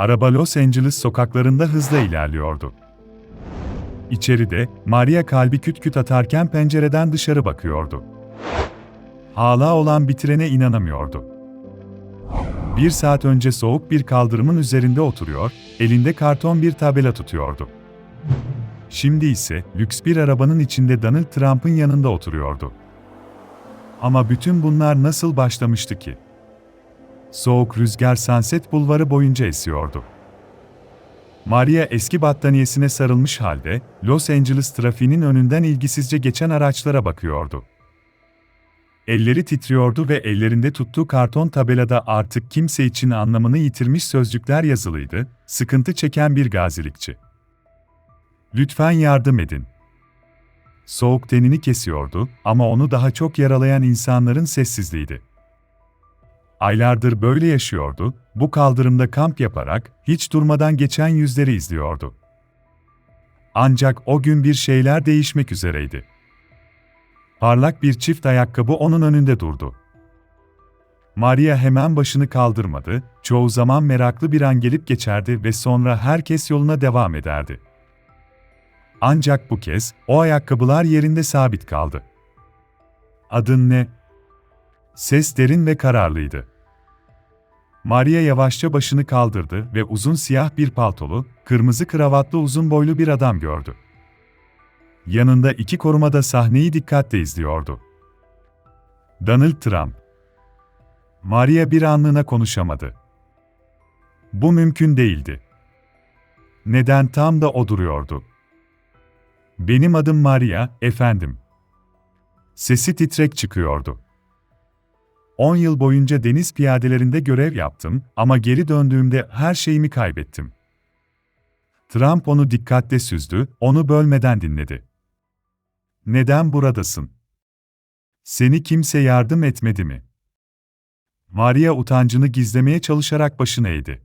Araba Los Angeles sokaklarında hızla ilerliyordu. İçeride, Maria kalbi küt küt atarken pencereden dışarı bakıyordu. Hala olan bir trene inanamıyordu. Bir saat önce soğuk bir kaldırımın üzerinde oturuyor, elinde karton bir tabela tutuyordu. Şimdi ise lüks bir arabanın içinde Donald Trump'ın yanında oturuyordu. Ama bütün bunlar nasıl başlamıştı ki? Soğuk rüzgar Sunset Bulvarı boyunca esiyordu. Maria eski battaniyesine sarılmış halde, Los Angeles trafiğinin önünden ilgisizce geçen araçlara bakıyordu. Elleri titriyordu ve ellerinde tuttuğu karton tabelada artık kimse için anlamını yitirmiş sözcükler yazılıydı, sıkıntı çeken bir gazilikçi. Lütfen yardım edin. Soğuk tenini kesiyordu ama onu daha çok yaralayan insanların sessizliğiydi. Aylardır böyle yaşıyordu, bu kaldırımda kamp yaparak hiç durmadan geçen yüzleri izliyordu. Ancak o gün bir şeyler değişmek üzereydi. Parlak bir çift ayakkabı onun önünde durdu. Maria hemen başını kaldırmadı, çoğu zaman meraklı bir an gelip geçerdi ve sonra herkes yoluna devam ederdi. Ancak bu kez o ayakkabılar yerinde sabit kaldı. Adın ne? Ses derin ve kararlıydı. Maria yavaşça başını kaldırdı ve uzun siyah bir paltolu, kırmızı kravatlı uzun boylu bir adam gördü. Yanında iki korumada sahneyi dikkatle izliyordu. Donald Trump. Maria bir anlığına konuşamadı. Bu mümkün değildi. Neden tam da o duruyordu? Benim adım Maria, efendim. Sesi titrek çıkıyordu. 10 yıl boyunca deniz piyadelerinde görev yaptım ama geri döndüğümde her şeyimi kaybettim. Trump onu dikkatle süzdü, onu bölmeden dinledi. Neden buradasın? Seni kimse yardım etmedi mi? Maria utancını gizlemeye çalışarak başını eğdi.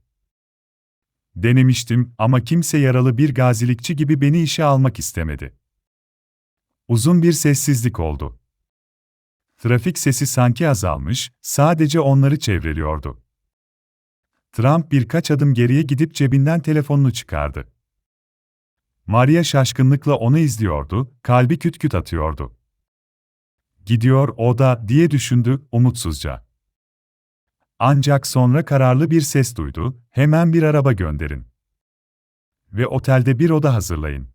Denemiştim ama kimse yaralı bir gazilikçi gibi beni işe almak istemedi. Uzun bir sessizlik oldu. Trafik sesi sanki azalmış, sadece onları çevreliyordu. Trump birkaç adım geriye gidip cebinden telefonunu çıkardı. Maria şaşkınlıkla onu izliyordu, kalbi küt küt atıyordu. Gidiyor o da diye düşündü umutsuzca. Ancak sonra kararlı bir ses duydu, hemen bir araba gönderin. Ve otelde bir oda hazırlayın.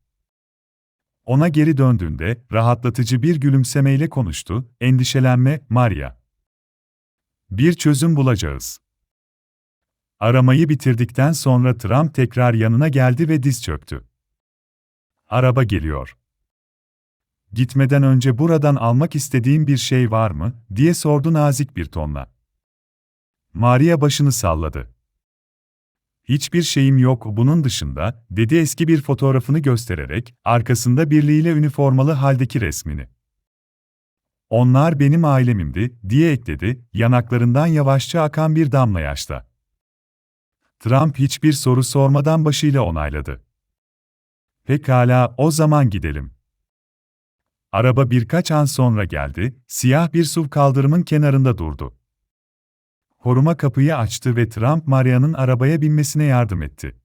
Ona geri döndüğünde rahatlatıcı bir gülümsemeyle konuştu, endişelenme, Maria. Bir çözüm bulacağız. Aramayı bitirdikten sonra Trump tekrar yanına geldi ve diz çöktü. Araba geliyor. Gitmeden önce buradan almak istediğin bir şey var mı, diye sordu nazik bir tonla. Maria başını salladı. Hiçbir şeyim yok bunun dışında, dedi eski bir fotoğrafını göstererek, arkasında birliğiyle üniformalı haldeki resmini. Onlar benim ailemimdi, diye ekledi, yanaklarından yavaşça akan bir damla yaşla. Trump hiçbir soru sormadan başıyla onayladı. Pekala, o zaman gidelim. Araba birkaç an sonra geldi, siyah bir SUV kaldırımın kenarında durdu. Koruma kapıyı açtı ve Trump Maria'nın arabaya binmesine yardım etti.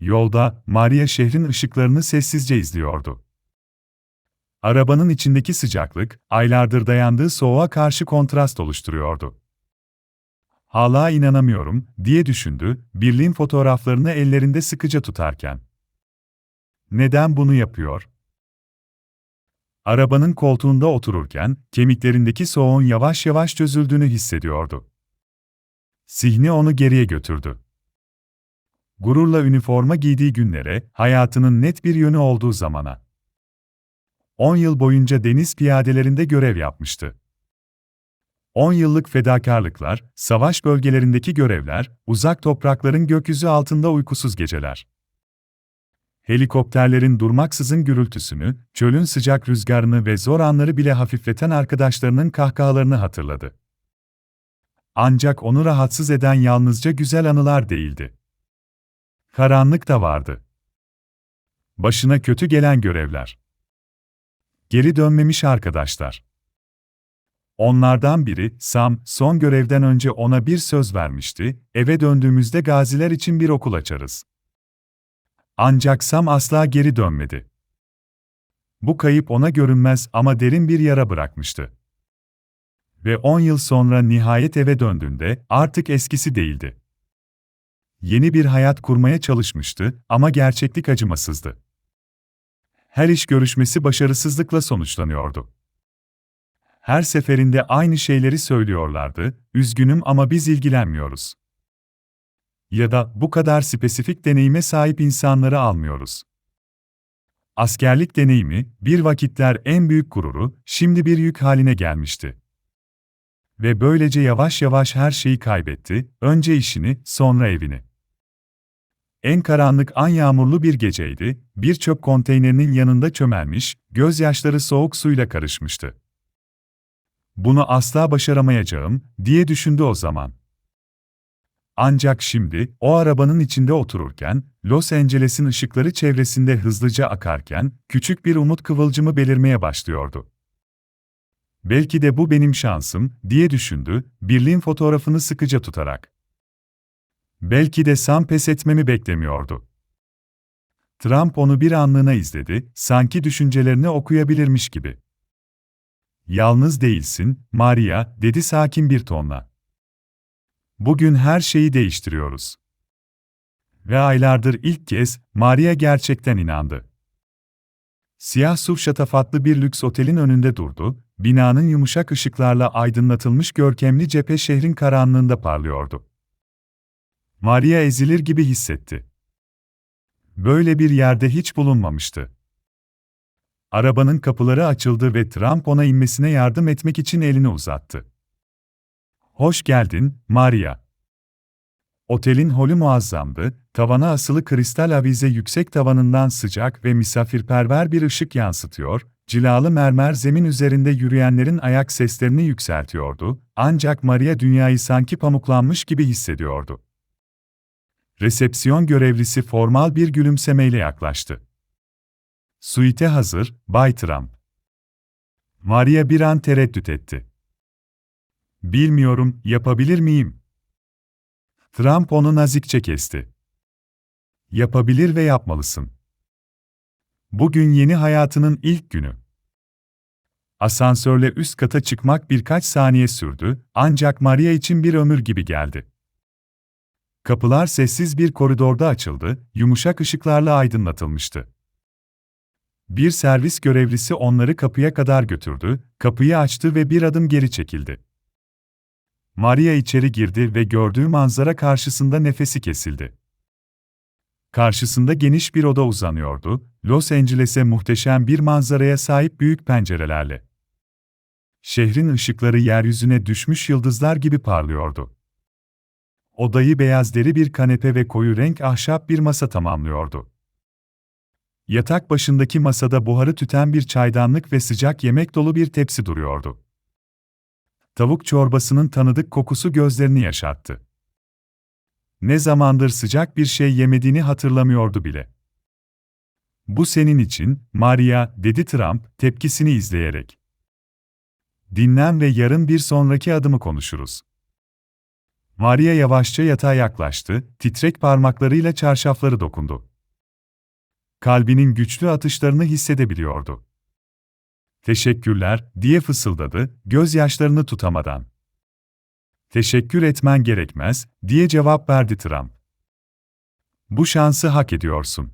Yolda, Maria şehrin ışıklarını sessizce izliyordu. Arabanın içindeki sıcaklık, aylardır dayandığı soğuğa karşı kontrast oluşturuyordu. Hala inanamıyorum, diye düşündü, birliğin fotoğraflarını ellerinde sıkıca tutarken. Neden bunu yapıyor? Arabanın koltuğunda otururken, kemiklerindeki soğuğun yavaş yavaş çözüldüğünü hissediyordu. Zihni onu geriye götürdü. Gururla üniforma giydiği günlere, hayatının net bir yönü olduğu zamana. 10 yıl boyunca deniz piyadelerinde görev yapmıştı. 10 yıllık fedakarlıklar, savaş bölgelerindeki görevler, uzak toprakların gökyüzü altında uykusuz geceler. Helikopterlerin durmaksızın gürültüsünü, çölün sıcak rüzgarını ve zor anları bile hafifleten arkadaşlarının kahkahalarını hatırladı. Ancak onu rahatsız eden yalnızca güzel anılar değildi. Karanlık da vardı. Başına kötü gelen görevler. Geri dönmemiş arkadaşlar. Onlardan biri, Sam, son görevden önce ona bir söz vermişti, eve döndüğümüzde gaziler için bir okul açarız. Ancak Sam asla geri dönmedi. Bu kayıp ona görünmez ama derin bir yara bırakmıştı. Ve 10 yıl sonra nihayet eve döndüğünde artık eskisi değildi. Yeni bir hayat kurmaya çalışmıştı ama gerçeklik acımasızdı. Her iş görüşmesi başarısızlıkla sonuçlanıyordu. Her seferinde aynı şeyleri söylüyorlardı, üzgünüm ama biz ilgilenmiyoruz. Ya da bu kadar spesifik deneyime sahip insanları almıyoruz. Askerlik deneyimi, bir vakitler en büyük gururu, şimdi bir yük haline gelmişti. Ve böylece yavaş yavaş her şeyi kaybetti, önce işini, sonra evini. En karanlık an yağmurlu bir geceydi, bir çöp konteynerinin yanında çömelmiş, gözyaşları soğuk suyla karışmıştı. Bunu asla başaramayacağım, diye düşündü o zaman. Ancak şimdi, o arabanın içinde otururken, Los Angeles'in ışıkları çevresinde hızlıca akarken, küçük bir umut kıvılcımı belirmeye başlıyordu. Belki de bu benim şansım, diye düşündü, birliğin fotoğrafını sıkıca tutarak. Belki de Sam pes etmemi beklemiyordu. Trump onu bir anlığına izledi, sanki düşüncelerini okuyabilirmiş gibi. Yalnız değilsin, Maria, dedi sakin bir tonla. Bugün her şeyi değiştiriyoruz. Ve aylardır ilk kez Maria gerçekten inandı. Siyah sur şatafatlı bir lüks otelin önünde durdu, binanın yumuşak ışıklarla aydınlatılmış görkemli cephe şehrin karanlığında parlıyordu. Maria ezilir gibi hissetti. Böyle bir yerde hiç bulunmamıştı. Arabanın kapıları açıldı ve Trump ona inmesine yardım etmek için elini uzattı. Hoş geldin, Maria. Otelin holü muazzamdı, tavana asılı kristal avize yüksek tavanından sıcak ve misafirperver bir ışık yansıtıyor, cilalı mermer zemin üzerinde yürüyenlerin ayak seslerini yükseltiyordu, ancak Maria dünyayı sanki pamuklanmış gibi hissediyordu. Resepsiyon görevlisi formal bir gülümsemeyle yaklaştı. Suite hazır, Bay Trump. Maria bir an tereddüt etti. Bilmiyorum, yapabilir miyim? Trump onu nazikçe kesti. Yapabilir ve yapmalısın. Bugün yeni hayatının ilk günü. Asansörle üst kata çıkmak birkaç saniye sürdü, ancak Maria için bir ömür gibi geldi. Kapılar sessiz bir koridorda açıldı, yumuşak ışıklarla aydınlatılmıştı. Bir servis görevlisi onları kapıya kadar götürdü, kapıyı açtı ve bir adım geri çekildi. Maria içeri girdi ve gördüğü manzara karşısında nefesi kesildi. Karşısında geniş bir oda uzanıyordu, Los Angeles'e muhteşem bir manzaraya sahip büyük pencerelerle. Şehrin ışıkları yeryüzüne düşmüş yıldızlar gibi parlıyordu. Odayı beyaz deri bir kanepe ve koyu renk ahşap bir masa tamamlıyordu. Yatak başındaki masada buharı tüten bir çaydanlık ve sıcak yemek dolu bir tepsi duruyordu. Tavuk çorbasının tanıdık kokusu gözlerini yaşarttı. Ne zamandır sıcak bir şey yemediğini hatırlamıyordu bile. Bu senin için, Maria, dedi Trump, tepkisini izleyerek. Dinlen ve yarın bir sonraki adımı konuşuruz. Maria yavaşça yatağa yaklaştı, titrek parmaklarıyla çarşafları dokundu. Kalbinin güçlü atışlarını hissedebiliyordu. Teşekkürler, diye fısıldadı, gözyaşlarını tutamadan. Teşekkür etmen gerekmez, diye cevap verdi Trump. Bu şansı hak ediyorsun.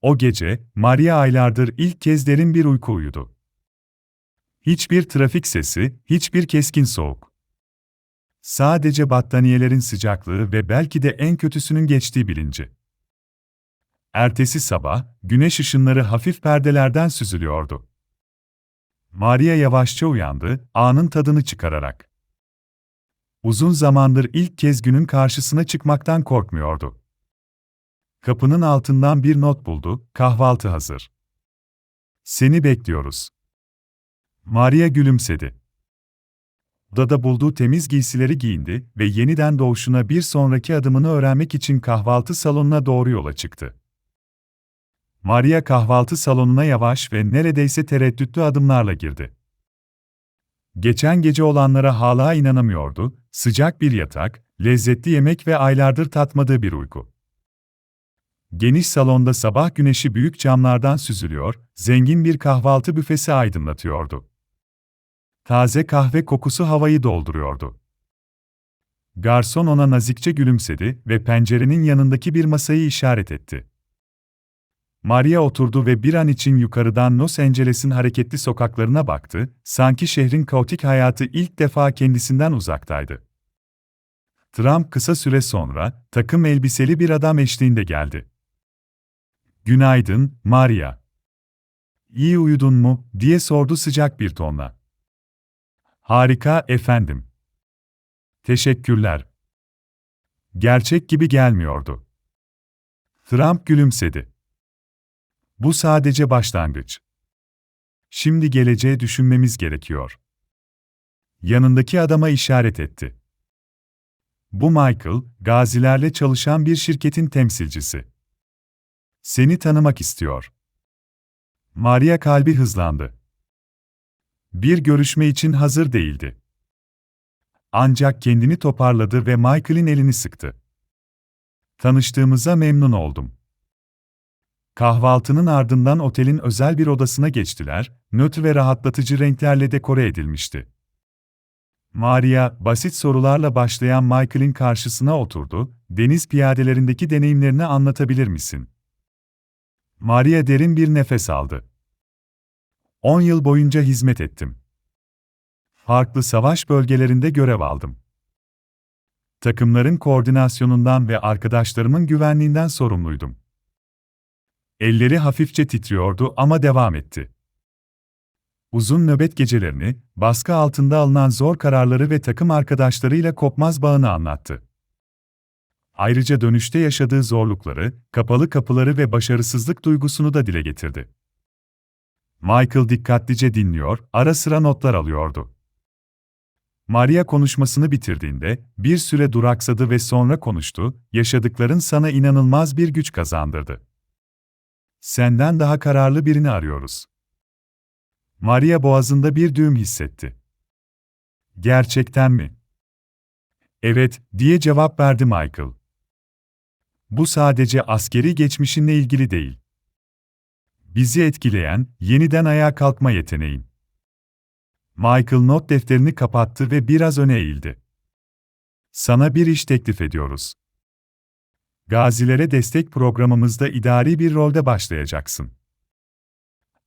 O gece, Maria aylardır ilk kez derin bir uyku uyudu. Hiçbir trafik sesi, hiçbir keskin soğuk. Sadece battaniyelerin sıcaklığı ve belki de en kötüsünün geçtiği bilinci. Ertesi sabah, güneş ışınları hafif perdelerden süzülüyordu. Maria yavaşça uyandı, anın tadını çıkararak. Uzun zamandır ilk kez günün karşısına çıkmaktan korkmuyordu. Kapının altından bir not buldu, kahvaltı hazır. Seni bekliyoruz. Maria gülümsedi. Odada bulduğu temiz giysileri giyindi ve yeniden doğuşuna bir sonraki adımını öğrenmek için kahvaltı salonuna doğru yola çıktı. Maria kahvaltı salonuna yavaş ve neredeyse tereddütlü adımlarla girdi. Geçen gece olanlara hala inanamıyordu, sıcak bir yatak, lezzetli yemek ve aylardır tatmadığı bir uyku. Geniş salonda sabah güneşi büyük camlardan süzülüyor, zengin bir kahvaltı büfesi aydınlatıyordu. Taze kahve kokusu havayı dolduruyordu. Garson ona nazikçe gülümsedi ve pencerenin yanındaki bir masayı işaret etti. Maria oturdu ve bir an için yukarıdan Los Angeles'in hareketli sokaklarına baktı, sanki şehrin kaotik hayatı ilk defa kendisinden uzaktaydı. Trump kısa süre sonra, takım elbiseli bir adam eşliğinde geldi. Günaydın, Maria. İyi uyudun mu, diye sordu sıcak bir tonla. Harika, efendim. Teşekkürler. Gerçek gibi gelmiyordu. Trump gülümsedi. Bu sadece başlangıç. Şimdi geleceğe düşünmemiz gerekiyor. Yanındaki adama işaret etti. Bu Michael, gazilerle çalışan bir şirketin temsilcisi. Seni tanımak istiyor. Maria kalbi hızlandı. Bir görüşme için hazır değildi. Ancak kendini toparladı ve Michael'in elini sıktı. Tanıştığımıza memnun oldum. Kahvaltının ardından otelin özel bir odasına geçtiler, nötr ve rahatlatıcı renklerle dekore edilmişti. Maria, basit sorularla başlayan Michael'in karşısına oturdu, deniz piyadelerindeki deneyimlerini anlatabilir misin? Maria derin bir nefes aldı. 10 yıl boyunca hizmet ettim. Farklı savaş bölgelerinde görev aldım. Takımların koordinasyonundan ve arkadaşlarımın güvenliğinden sorumluydum. Elleri hafifçe titriyordu ama devam etti. Uzun nöbet gecelerini, baskı altında alınan zor kararları ve takım arkadaşlarıyla kopmaz bağını anlattı. Ayrıca dönüşte yaşadığı zorlukları, kapalı kapıları ve başarısızlık duygusunu da dile getirdi. Michael dikkatlice dinliyor, ara sıra notlar alıyordu. Maria konuşmasını bitirdiğinde, bir süre duraksadı ve sonra konuştu, yaşadıkların sana inanılmaz bir güç kazandırdı. Senden daha kararlı birini arıyoruz. Maria boğazında bir düğüm hissetti. Gerçekten mi? Evet, diye cevap verdi Michael. Bu sadece askeri geçmişinle ilgili değil. Bizi etkileyen, yeniden ayağa kalkma yeteneğin. Michael not defterini kapattı ve biraz öne eğildi. Sana bir iş teklif ediyoruz. Gazilere destek programımızda idari bir rolde başlayacaksın.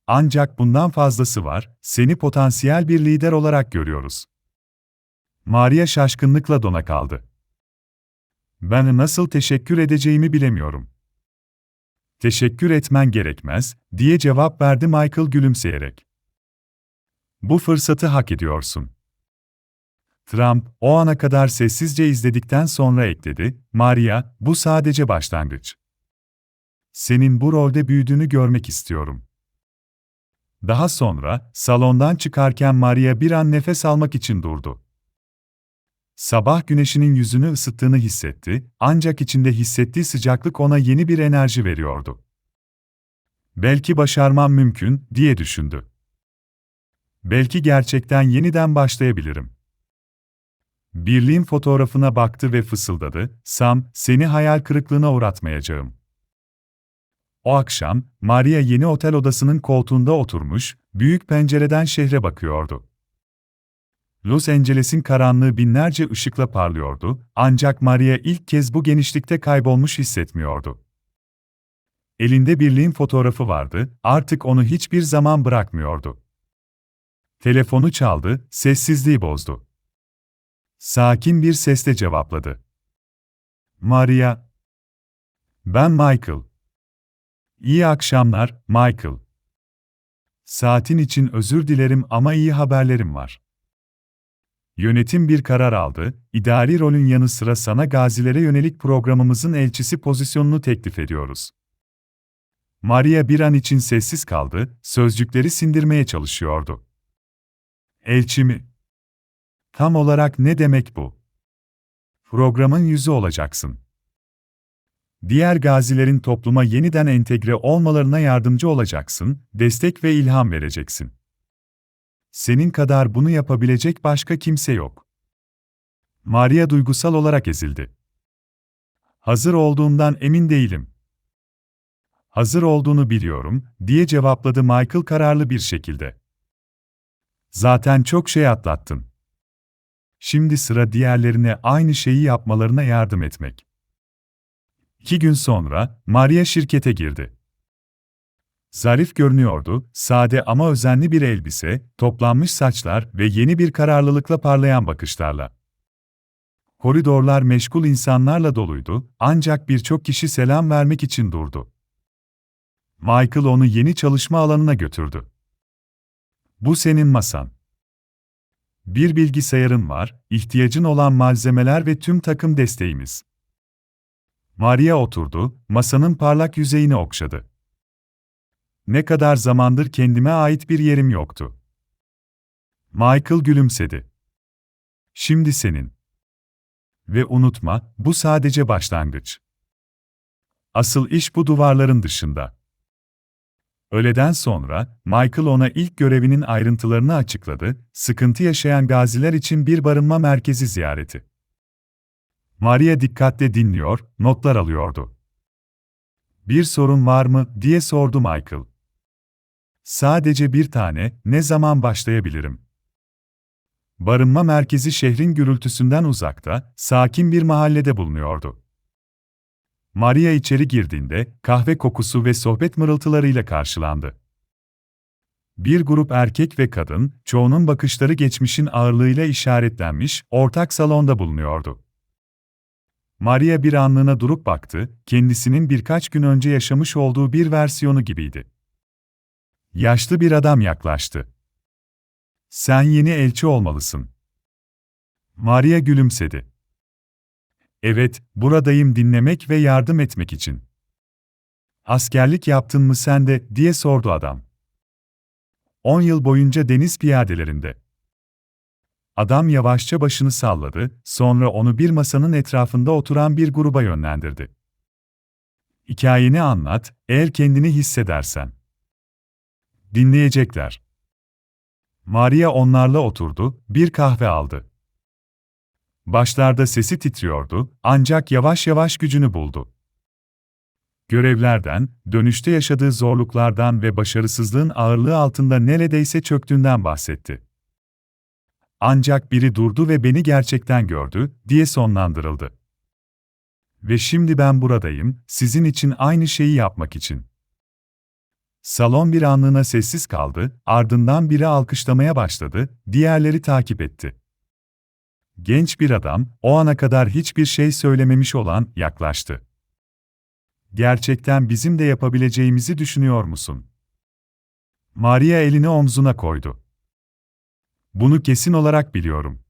Ancak bundan fazlası var, seni potansiyel bir lider olarak görüyoruz. Maria şaşkınlıkla dona kaldı. Ben nasıl teşekkür edeceğimi bilemiyorum. Teşekkür etmen gerekmez, diye cevap verdi Michael gülümseyerek. Bu fırsatı hak ediyorsun. Trump, o ana kadar sessizce izledikten sonra ekledi, Maria, bu sadece başlangıç. Senin bu rolde büyüdüğünü görmek istiyorum. Daha sonra, salondan çıkarken Maria bir an nefes almak için durdu. Sabah güneşinin yüzünü ısıttığını hissetti, ancak içinde hissettiği sıcaklık ona yeni bir enerji veriyordu. Belki başarmam mümkün, diye düşündü. Belki gerçekten yeniden başlayabilirim. Birliğin fotoğrafına baktı ve fısıldadı, Sam, seni hayal kırıklığına uğratmayacağım. O akşam, Maria yeni otel odasının koltuğunda oturmuş, büyük pencereden şehre bakıyordu. Los Angeles'in karanlığı binlerce ışıkla parlıyordu, ancak Maria ilk kez bu genişlikte kaybolmuş hissetmiyordu. Elinde birliğin fotoğrafı vardı, artık onu hiçbir zaman bırakmıyordu. Telefonu çaldı, sessizliği bozdu. Sakin bir sesle cevapladı. Maria. Ben Michael. İyi akşamlar, Michael. Saatin için özür dilerim ama iyi haberlerim var. Yönetim bir karar aldı, idari rolün yanı sıra sana gazilere yönelik programımızın elçisi pozisyonunu teklif ediyoruz. Maria bir an için sessiz kaldı, sözcükleri sindirmeye çalışıyordu. Elçi mi? Tam olarak ne demek bu? Programın yüzü olacaksın. Diğer gazilerin topluma yeniden entegre olmalarına yardımcı olacaksın, destek ve ilham vereceksin. Senin kadar bunu yapabilecek başka kimse yok. Maria duygusal olarak ezildi. Hazır olduğundan emin değilim. Hazır olduğunu biliyorum, diye cevapladı Michael kararlı bir şekilde. Zaten çok şey atlattın. Şimdi sıra diğerlerine aynı şeyi yapmalarına yardım etmek. İki gün sonra, Maria şirkete girdi. Zarif görünüyordu, sade ama özenli bir elbise, toplanmış saçlar ve yeni bir kararlılıkla parlayan bakışlarla. Koridorlar meşgul insanlarla doluydu, ancak birçok kişi selam vermek için durdu. Michael onu yeni çalışma alanına götürdü. Bu senin masan. Bir bilgisayarın var, ihtiyacın olan malzemeler ve tüm takım desteğimiz. Maria oturdu, masanın parlak yüzeyini okşadı. Ne kadar zamandır kendime ait bir yerim yoktu. Michael gülümsedi. Şimdi senin. Ve unutma, bu sadece başlangıç. Asıl iş bu duvarların dışında. Öğleden sonra, Michael ona ilk görevinin ayrıntılarını açıkladı, sıkıntı yaşayan gaziler için bir barınma merkezi ziyareti. Maria dikkatle dinliyor, notlar alıyordu. Bir sorun var mı, diye sordu Michael. Sadece bir tane, ne zaman başlayabilirim? Barınma merkezi şehrin gürültüsünden uzakta, sakin bir mahallede bulunuyordu. Maria içeri girdiğinde kahve kokusu ve sohbet mırıltılarıyla karşılandı. Bir grup erkek ve kadın, çoğunun bakışları geçmişin ağırlığıyla işaretlenmiş, ortak salonda bulunuyordu. Maria bir anlığına durup baktı, kendisinin birkaç gün önce yaşamış olduğu bir versiyonu gibiydi. Yaşlı bir adam yaklaştı. Sen yeni elçi olmalısın. Maria gülümsedi. Evet, buradayım dinlemek ve yardım etmek için. Askerlik yaptın mı sen de, diye sordu adam. On yıl boyunca deniz piyadelerinde. Adam yavaşça başını salladı, sonra onu bir masanın etrafında oturan bir gruba yönlendirdi. Hikayeni anlat, eğer kendini hissedersen. Dinleyecekler. Maria onlarla oturdu, bir kahve aldı. Başlarda sesi titriyordu, ancak yavaş yavaş gücünü buldu. Görevlerden, dönüşte yaşadığı zorluklardan ve başarısızlığın ağırlığı altında neredeyse çöktüğünden bahsetti. Ancak biri durdu ve beni gerçekten gördü, diye sonlandırıldı. Ve şimdi ben buradayım, sizin için aynı şeyi yapmak için. Salon bir anlığına sessiz kaldı, ardından biri alkışlamaya başladı, diğerleri takip etti. Genç bir adam, o ana kadar hiçbir şey söylememiş olan, yaklaştı. Gerçekten bizim de yapabileceğimizi düşünüyor musun? Maria elini omzuna koydu. Bunu kesin olarak biliyorum.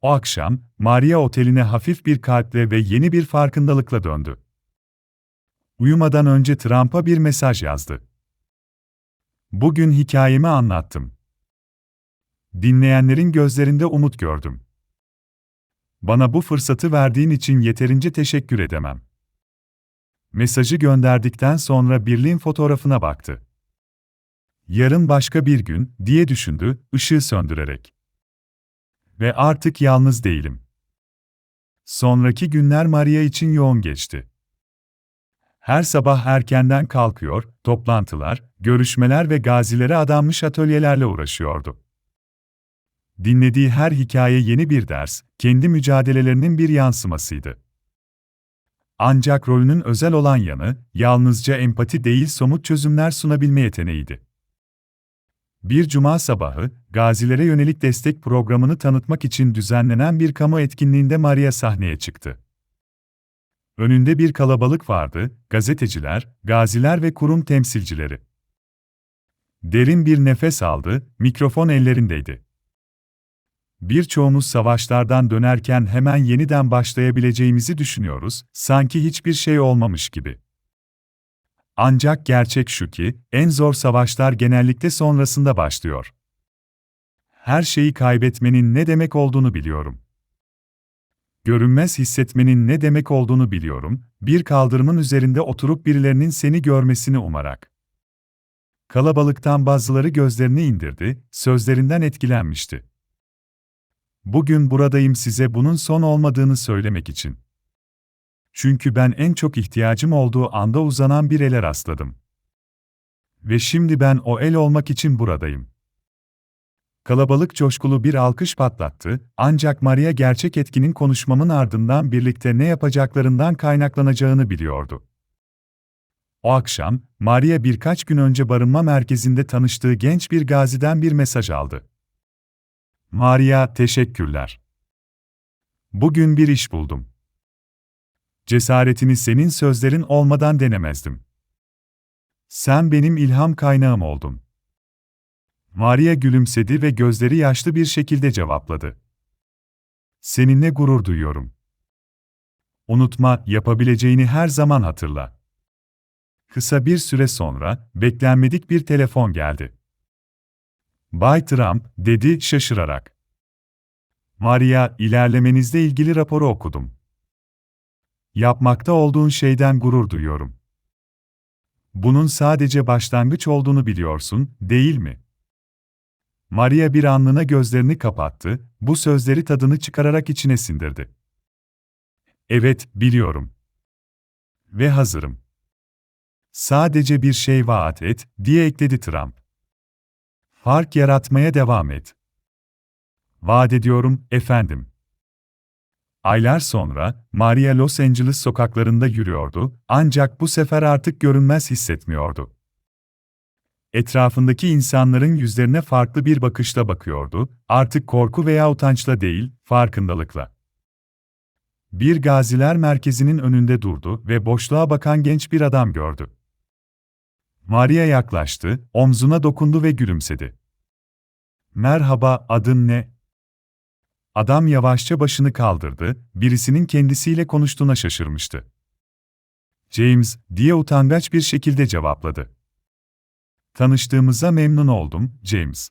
O akşam, Maria oteline hafif bir kalple ve yeni bir farkındalıkla döndü. Uyumadan önce Trump'a bir mesaj yazdı. Bugün hikayemi anlattım. Dinleyenlerin gözlerinde umut gördüm. Bana bu fırsatı verdiğin için yeterince teşekkür edemem. Mesajı gönderdikten sonra birliğin fotoğrafına baktı. Yarın başka bir gün, diye düşündü, ışığı söndürerek. Ve artık yalnız değilim. Sonraki günler Maria için yoğun geçti. Her sabah erkenden kalkıyor, toplantılar, görüşmeler ve gazilere adanmış atölyelerle uğraşıyordu. Dinlediği her hikaye yeni bir ders, kendi mücadelelerinin bir yansımasıydı. Ancak rolünün özel olan yanı, yalnızca empati değil somut çözümler sunabilme yeteneğiydi. Bir cuma sabahı, gazilere yönelik destek programını tanıtmak için düzenlenen bir kamu etkinliğinde Maria sahneye çıktı. Önünde bir kalabalık vardı, gazeteciler, gaziler ve kurum temsilcileri. Derin bir nefes aldı, mikrofon ellerindeydi. Birçoğumuz savaşlardan dönerken hemen yeniden başlayabileceğimizi düşünüyoruz, sanki hiçbir şey olmamış gibi. Ancak gerçek şu ki, en zor savaşlar genellikle sonrasında başlıyor. Her şeyi kaybetmenin ne demek olduğunu biliyorum. Görünmez hissetmenin ne demek olduğunu biliyorum, bir kaldırımın üzerinde oturup birilerinin seni görmesini umarak. Kalabalıktan bazıları gözlerini indirdi, sözlerinden etkilenmişti. Bugün buradayım size bunun son olmadığını söylemek için. Çünkü ben en çok ihtiyacım olduğu anda uzanan bir ele rastladım. Ve şimdi ben o el olmak için buradayım. Kalabalık coşkulu bir alkış patlattı, ancak Maria gerçek etkinin konuşmamın ardından birlikte ne yapacaklarından kaynaklanacağını biliyordu. O akşam, Maria birkaç gün önce barınma merkezinde tanıştığı genç bir gaziden bir mesaj aldı. Maria, teşekkürler. Bugün bir iş buldum. Cesaretini senin sözlerin olmadan denemezdim. Sen benim ilham kaynağım oldun. Maria gülümsedi ve gözleri yaşlı bir şekilde cevapladı. Seninle gurur duyuyorum. Unutma, yapabileceğini her zaman hatırla. Kısa bir süre sonra, beklenmedik bir telefon geldi. Bay Trump, dedi şaşırarak. Maria, ilerlemenizle ilgili raporu okudum. Yapmakta olduğun şeyden gurur duyuyorum. Bunun sadece başlangıç olduğunu biliyorsun, değil mi? Maria bir anlığına gözlerini kapattı, bu sözleri tadını çıkararak içine sindirdi. Evet, biliyorum. Ve hazırım. Sadece bir şey vaat et, diye ekledi Trump. Fark yaratmaya devam et. Vaat ediyorum, efendim. Aylar sonra, Maria Los Angeles sokaklarında yürüyordu, ancak bu sefer artık görünmez hissetmiyordu. Etrafındaki insanların yüzlerine farklı bir bakışla bakıyordu, artık korku veya utançla değil, farkındalıkla. Bir gaziler merkezinin önünde durdu ve boşluğa bakan genç bir adam gördü. Maria yaklaştı, omzuna dokundu ve gülümsedi. Merhaba, adın ne? Adam yavaşça başını kaldırdı, birisinin kendisiyle konuştuğuna şaşırmıştı. James, diye utangaç bir şekilde cevapladı. Tanıştığımıza memnun oldum, James.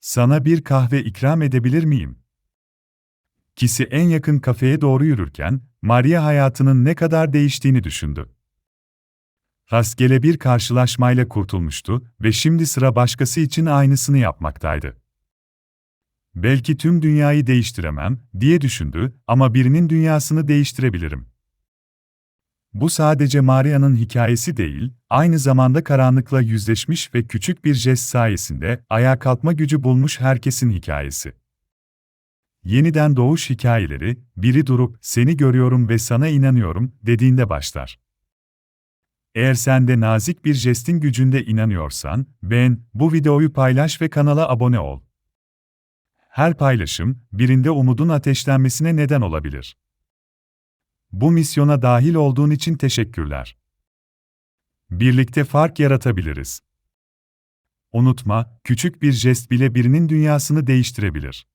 Sana bir kahve ikram edebilir miyim? Kisi en yakın kafeye doğru yürürken, Maria hayatının ne kadar değiştiğini düşündü. Rastgele bir karşılaşmayla kurtulmuştu ve şimdi sıra başkası için aynısını yapmaktaydı. Belki tüm dünyayı değiştiremem, diye düşündü ama birinin dünyasını değiştirebilirim. Bu sadece Maria'nın hikayesi değil, aynı zamanda karanlıkla yüzleşmiş ve küçük bir jest sayesinde ayağa kalkma gücü bulmuş herkesin hikayesi. Yeniden doğuş hikayeleri, biri durup seni görüyorum ve sana inanıyorum dediğinde başlar. Eğer sen de nazik bir jestin gücünde inanıyorsan, beğen, bu videoyu paylaş ve kanala abone ol. Her paylaşım, birinde umudun ateşlenmesine neden olabilir. Bu misyona dahil olduğun için teşekkürler. Birlikte fark yaratabiliriz. Unutma, küçük bir jest bile birinin dünyasını değiştirebilir.